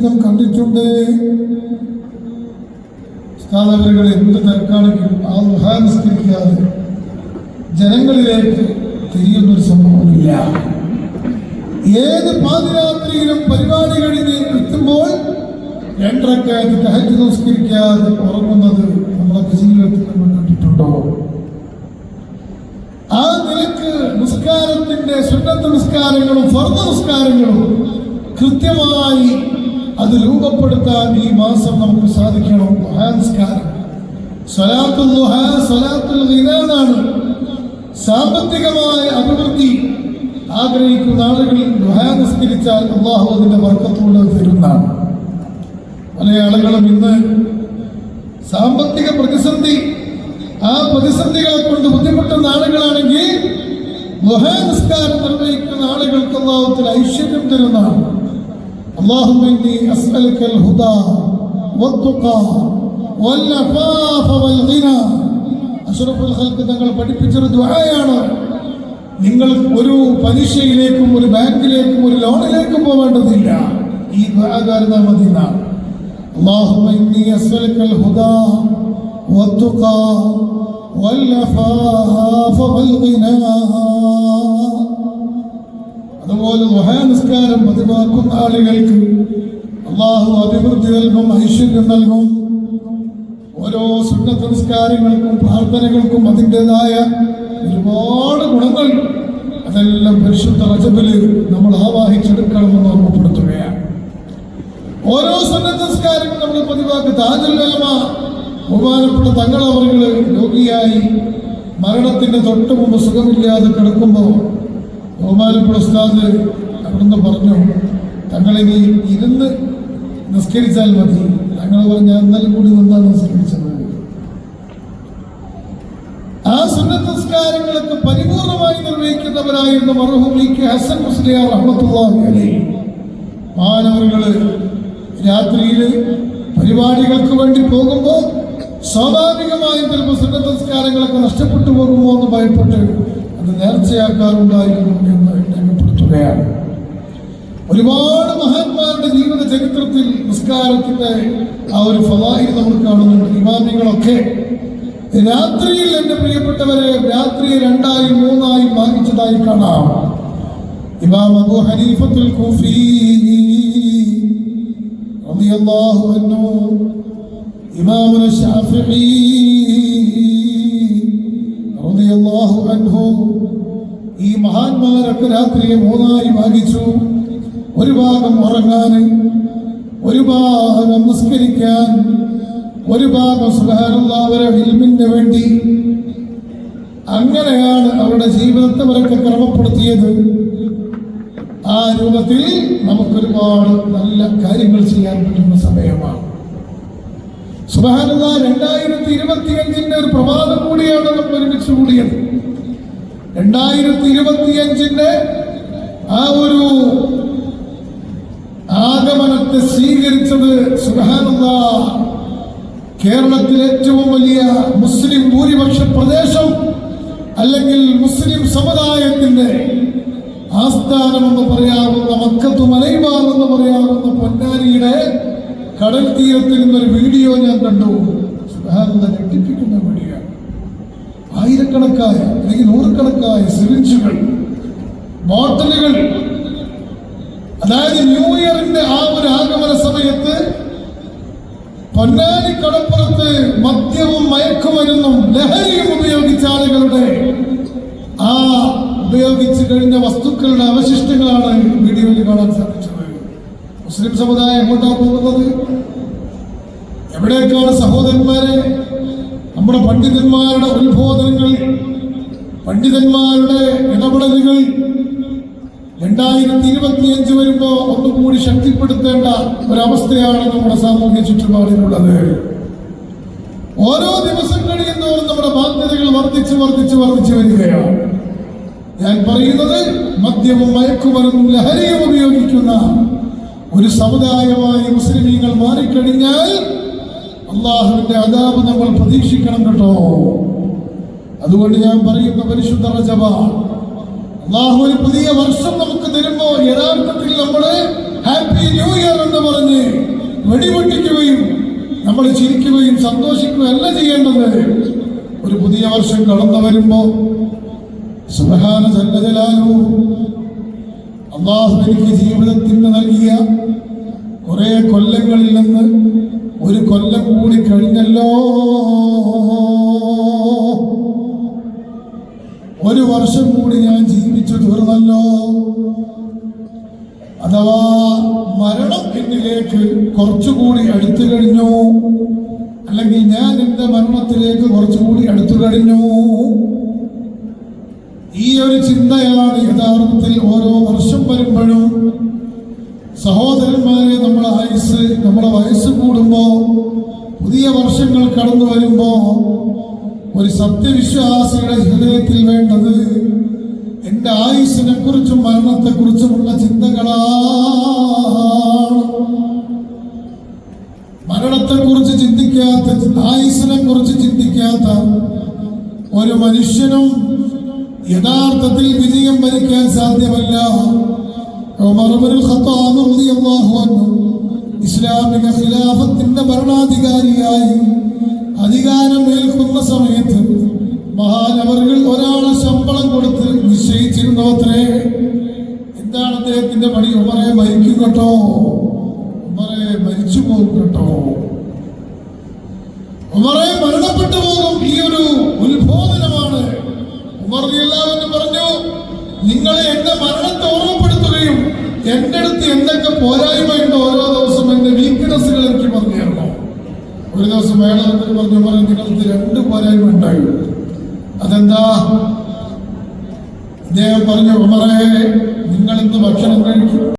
ചുരുക്കം കണ്ടിട്ടുണ്ട്. സ്ഥാപനങ്ങൾ എന്ത് തിരക്കാണെങ്കിലും ആ ഉഹാനുസ്കരിക്കാതെ ജനങ്ങളിലേക്ക് തിരിയുന്നൊരു സംഭവമില്ല. ഏത് പാതിരാത്രിയിലും പരിപാടി കഴിഞ്ഞ് എത്തുമ്പോൾ രണ്ടരക്കാരി തഹജ് നമസ്കരിക്കാതെ ഉറങ്ങുന്നത് നമ്മളൊക്കെ ജീവിതത്തിൽ നമ്മൾ കണ്ടിട്ടുണ്ടോ? ആ നിലയ്ക്ക് നിസ്കാരത്തിന്റെ സ്വന്തം നിസ്കാരങ്ങളും ഫർദ നിസ്കാരങ്ങളും കൃത്യമായി അത് രൂപപ്പെടുത്താൻ ഈ മാസം നമുക്ക് സാധിക്കണം. ദുഹാ നിസ്കാരം സ്വലാത്തുൽ ദുഹാ സ്വലാത്തുൽ ഗിന സാമ്പത്തികമായ അഭിവൃദ്ധി ആഗ്രഹിക്കുന്ന ആളുകളിൽ ഗുഹാനുസ്കരിച്ചാൽ അള്ളാഹു അതിന്റെ വർക്കത്തോട് തരുന്നതാണ്. പല ആളുകളും ഇന്ന് സാമ്പത്തിക പ്രതിസന്ധി ആ പ്രതിസന്ധികളെ കൊണ്ട് ബുദ്ധിമുട്ടുന്ന ആളുകളാണെങ്കിൽ ഗുഹാനുസ്കാരം നിർവഹിക്കുന്ന ആളുകൾക്ക് അള്ളാഹുത്തിൽ ഐശ്വര്യം തരുന്നതാണ്. اللهم إني أسألك الهدى والتقى والعفاف والغنى അഷ്റഫുൽ ഖൽക്ക് തങ്ങൾ പഠിപ്പിച്ചൊരു ദുആയാണ് നിങ്ങൾ ഒരു പരീക്ഷയിലേക്കും ഒരു ബാങ്കിലേക്കും ഒരു ലോണിലേക്കും പോവേണ്ടതില്ല ഈ ദുആകാരന മതി എന്നാണ് اللهم إني أسألك الهدى والتقى والعفاف والغنى അതുപോലെ ദുഹാ നിസ്കാരം പതിവാക്കുന്ന ആളുകൾക്ക് അള്ളാഹു അഭിവൃദ്ധി നൽകും ഐശ്വര്യം നൽകും. ഓരോ സുന്നത്ത് നിസ്കാരങ്ങൾക്കും പ്രാർത്ഥനകൾക്കും അതിന്റെതായ ഒരുപാട് ഗുണങ്ങൾ അതെല്ലാം പരിശുദ്ധ റജബിൽ നമ്മൾ ആവാഹിച്ചെടുക്കണമെന്ന് ഓർമ്മപ്പെടുത്തുകയാണ്. ഓരോ സുന്നത്ത് നിസ്കാരങ്ങൾ നമ്മൾ പതിവാക്കി. താജുൽ അലമ ബഹുമാനപ്പെട്ട തങ്ങളവറുകൾ രോഗിയായി മരണത്തിന്റെ തൊട്ട് മുമ്പ് സുഖമില്ലാതെ കിടക്കുമ്പോൾ ബഹുമാനപ്പെട്ട ഉസ്താദ് അവിടുന്ന് പറഞ്ഞു തങ്ങളിനി ഇരുന്ന് നിസ്കരിച്ചാൽ മതി. തങ്ങൾ പറഞ്ഞു ഇന്നലെ കൂടി നിന്നാണ് നിസ്കരിച്ചത്. ആ സുന്നത്ത് നിസ്കാരങ്ങളൊക്കെ പരിപൂർണമായി നിർവഹിക്കുന്നവരായിരുന്നു മർഹൂം ഇ കെ ഹസൻ മുസ്ലിയാർ അലൈഹി. മാനവറുകൾ രാത്രിയിൽ പരിപാടികൾക്ക് വേണ്ടി പോകുമ്പോൾ സ്വാഭാവികമായും ചിലപ്പോൾ സുന്നത്ത് നിസ്കാരങ്ങളൊക്കെ നഷ്ടപ്പെട്ടു പോകുമോ എന്ന് ഭയപ്പെട്ട് നേർച്ചയാക്കാറുണ്ടായിരുന്നു എന്ന് രേഖപ്പെടുത്തുകയാണ്. ഒരുപാട് മഹാന്മാരുടെ ജീവിത ചരിത്രത്തിൽ നിസ്കാരത്തിന്റെ ആ ഒരു ഫലായി നമ്മൾ കാണുന്നുണ്ട്. ഇമാമികളൊക്കെ രാത്രിയിൽ എന്റെ പ്രിയപ്പെട്ടവരെ രാത്രി രണ്ടായി മൂന്നായി വാങ്ങിച്ചതായി കാണാം. ഇമാം അബു ഹനീഫത്തുൽ കൂഫി റളിയല്ലാഹു അൻഹു ഇമാമുന ശാഫിഈ റളിയല്ലാഹു അൻഹു. ഈ മഹാന്മാരൊക്കെ രാത്രിയെ മൂന്നായി ഭാഗിച്ചു. ഒരു ഭാഗം ഉറങ്ങാൻ ഒരു ഭാഗം നിസ്കരിക്കാൻ ഒരു ഭാഗം സുഹാനുള്ളവരെ ഇൽമിന് വേണ്ടി. അങ്ങനെയാണ് അവരുടെ ജീവിതത്തെ അവരൊക്കെ ക്രമപ്പെടുത്തിയത്. ആ രൂപത്തിൽ നമുക്കൊരുപാട് നല്ല കാര്യങ്ങൾ ചെയ്യാൻ പറ്റുന്ന സമയമാണ്. സുബാനുള്ള രണ്ടായിരത്തി ഇരുപത്തി അഞ്ചിന്റെ ഒരു പ്രഭാതം കൂടിയാണ് നമ്മൾ ഒരുമിച്ച് കൂടിയത്. രണ്ടായിരത്തി ഇരുപത്തിയഞ്ചിന്റെ ആ ഒരു ആഗമനത്തെ സ്വീകരിച്ചത് സുബാനുള്ള കേരളത്തിലെ ഏറ്റവും വലിയ മുസ്ലിം ഭൂരിപക്ഷ പ്രദേശം അല്ലെങ്കിൽ മുസ്ലിം സമുദായത്തിന്റെ ആസ്ഥാനമെന്ന് പറയാവുന്ന മക്കത്തു മലൈബാർ എന്ന് പറയാവുന്ന പൊന്നാനിയുടെ കടൽ തീരത്തിൽ നിന്നൊരു വീഡിയോ ഞാൻ കണ്ടു. സുബാനന്ദ ഞെട്ടിപ്പിക്കുന്ന വീഡിയോ. ആയിരക്കണക്കായ അല്ലെങ്കിൽ നൂറുകണക്കായ സിറിഞ്ചുകൾ ബോട്ടലുകൾ. അതായത് ന്യൂ ഇയറിന്റെ ആ ഒരു ആഗമന സമയത്ത് പൊന്നാനി കടപ്പുറത്ത് മദ്യവും മയക്കുമരുന്നും ലഹരിയും ഉപയോഗിച്ച ആളുകളുടെ ആ ഉപയോഗിച്ചു കഴിഞ്ഞ വസ്തുക്കളുടെ അവശിഷ്ടങ്ങളാണ് വീഡിയോയിൽ കാണാൻ സാധിച്ചത് മുസ്ലിം സമുദായം എങ്ങോട്ടാണ് പോകുന്നത്? എവിടേക്കാണ് സഹോദരന്മാരെ? നമ്മുടെ പണ്ഡിതന്മാരുടെ ഉത്ബോധനങ്ങൾ പണ്ഡിതന്മാരുടെ ഇടപെടലുകൾ രണ്ടായിരത്തി ഇരുപത്തിയഞ്ച് വരുമ്പോ ഒന്നുകൂടി ശക്തിപ്പെടുത്തേണ്ട ഒരവസ്ഥയാണ് നമ്മുടെ സാമൂഹ്യ ചുറ്റുപാടിലുള്ളത്. ഓരോ ദിവസം കഴിയുന്നതോറും നമ്മുടെ ബാധ്യതകൾ വർദ്ധിച്ച് വർദ്ധിച്ച് വർദ്ധിച്ചു വരികയാണ്. ഞാൻ പറയുന്നത് മദ്യവും മയക്കുമരുന്നും ലഹരിയും ഉപയോഗിക്കുന്ന ഒരു സമുദായമായി മുസ്ലിമീങ്ങൾ മാറിക്കഴിഞ്ഞാൽ അള്ളാഹുവിന്റെ അതാപ് നമ്മൾ പ്രതീക്ഷിക്കണം കേട്ടോ. അതുകൊണ്ട് ഞാൻ പറയുന്ന പരിശുദ്ധ റജബ അള്ളാഹു ഒരു പുതിയ വർഷം നമുക്ക് തരുമ്പോ യഥാർത്ഥത്തിൽ നമ്മൾ ഹാപ്പി ന്യൂ ഇയർ എന്ന് പറഞ്ഞ് വെടിപൊട്ടിക്കുകയും നമ്മൾ ചിരിക്കുകയും സന്തോഷിക്കുകയും അല്ല ചെയ്യേണ്ടത്. ഒരു പുതിയ വർഷം കടന്നു വരുമ്പോ സുബ്ഹാന ജല്ല ജലാലു അള്ളാഹു എനിക്ക് കുറെ കൊല്ലങ്ങളിൽ നിന്ന് ഒരു കൊല്ലം കൂടി കഴിഞ്ഞല്ലോ. ഒരു വർഷം കൂടി ഞാൻ ജീവിച്ചു തീർന്നല്ലോ അഥവാ മരണം എന്നിലേക്ക് കുറച്ചുകൂടി അടുത്തു കഴിഞ്ഞു. അല്ലെങ്കിൽ ഞാൻ എന്റെ മരണത്തിലേക്ക് കുറച്ചുകൂടി അടുത്തു കഴിഞ്ഞു. ഈ ഒരു ചിന്തയാണ് യഥാർത്ഥത്തിൽ ഓരോ വർഷം വരുമ്പോഴും സഹോദരന്മാരെ നമ്മുടെ ആയുസ് നമ്മുടെ വയസ്സ് കൂടുമ്പോൾ പുതിയ വർഷങ്ങൾ കടന്നു വരുമ്പോൾ ഒരു സത്യവിശ്വാസിയുടെ ഹൃദയത്തിൽ വേണ്ടത് എന്റെ ആയുസിനെ കുറിച്ചും മരണത്തെ കുറിച്ചുമുള്ള ചിന്തകളാണ്. മരണത്തെക്കുറിച്ച് ചിന്തിക്കാത്ത ആയുസിനെ കുറിച്ച് ചിന്തിക്കാത്ത ഒരു മനുഷ്യനും യഥാർത്ഥത്തിൽ വിജയം വരിക്കാൻ സാധ്യമല്ല. ഇസ്ലാമിക ഖിലാഫത്തിന്റെ ഭരണാധികാരിയായി അധികാരം ഏൽക്കുന്ന സമയത്ത് മഹാനവറുകൾ ഒരാളെ ശമ്പളം കൊടുത്ത് നിശ്ചയിച്ചിരുന്നോ അത്രേ? എന്താണ് അദ്ദേഹത്തിന്റെ പണി? ഉമറെ മരിക്കും കേട്ടോ. ഉമറെ മരിച്ചു പോകും കേട്ടോ. ഉമറെ മരണപ്പെട്ടു പോകും. ഈ ഒരു ഉത്ബോധനമാണ്. ഉമർ എല്ലാവരും പറഞ്ഞു നിങ്ങളെ എന്റെ മരണത്തെ എന്റെ അടുത്ത് എന്തൊക്കെ പോരായ്മ ഉണ്ട് ഓരോ ദിവസം എന്റെ വീക്ക്നെസ്സുകൾ എനിക്ക് പറഞ്ഞു തരണം ഒരു ദിവസം വേണമെന്ന് പറഞ്ഞു പറഞ്ഞു നിങ്ങൾക്ക് രണ്ട് പോരായ്മ ഉണ്ടായി. അതെന്താ? അദ്ദേഹം പറഞ്ഞു ഉമറേ നിങ്ങൾ ഇന്ന് ഭക്ഷണം കഴിക്കും.